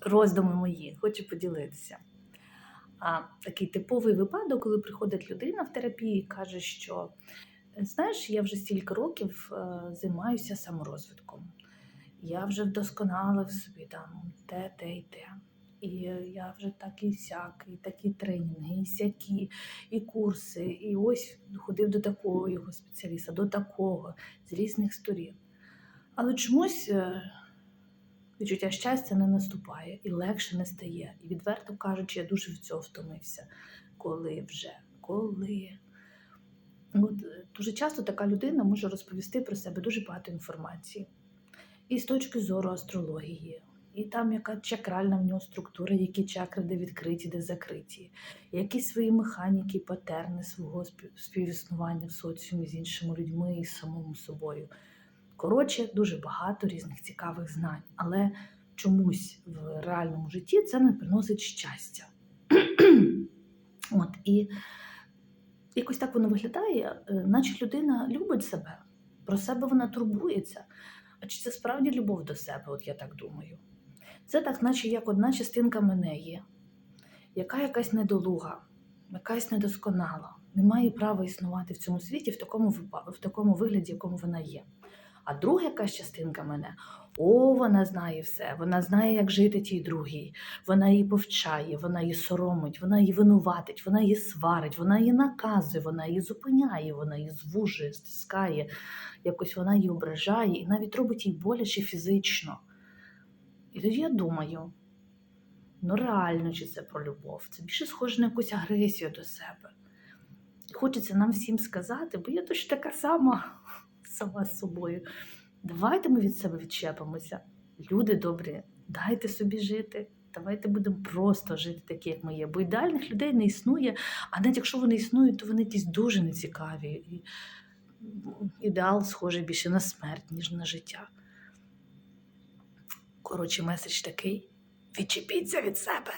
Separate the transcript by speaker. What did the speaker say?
Speaker 1: роздуми мої, хочу поділитися. А такий типовий випадок, коли приходить людина в терапії і каже, що знаєш, я вже стільки років е, займаюся саморозвитком. Я вже вдосконалив собі там те, те і те. І я вже так і сяк, і такі тренінги, і сякі, і курси, і ось ходив до такого його спеціаліста, до такого, з різних сторін. Але чомусь е, відчуття щастя не наступає і легше не стає. І відверто кажучи, я дуже від цього втомився. Коли вже, коли. От, е, дуже часто така людина може розповісти про себе дуже багато інформації. І з точки зору астрології, і там яка чакральна в нього структура, які чакри де відкриті, де закриті, які свої механіки, патерни свого співіснування в соціумі з іншими людьми і самому собою. Коротше, дуже багато різних цікавих знань, але чомусь в реальному житті це не приносить щастя. От, і якось так воно виглядає, е, наче людина любить себе, про себе вона турбується. А чи це справді любов до себе, от я так думаю? Це так, наче як одна частинка мене є, яка якась недолуга, якась недосконала, не має права існувати в цьому світі в такому, в такому вигляді, в якому вона є. А друга якась частинка мене, о, вона знає все, вона знає, як жити тій другій, вона її повчає, вона її соромить, вона її винуватить, вона її сварить, вона її наказує, вона її зупиняє, вона її звужує, стискає, якось вона її ображає і навіть робить їй боляче фізично. І тоді я думаю: ну реально, чи це про любов? Це більше схоже на якусь агресію до себе. Хочеться нам всім сказати, бо я точно така сама, сама з собою. Давайте ми від себе відчепимося. Люди добрі, дайте собі жити. Давайте будемо просто жити такі, як ми є. Бо ідеальних людей не існує, а навіть якщо вони існують, то вони якісь дуже нецікаві. І ідеал схожий більше на смерть, ніж на життя. Коротше, меседж такий: відчепіться від себе.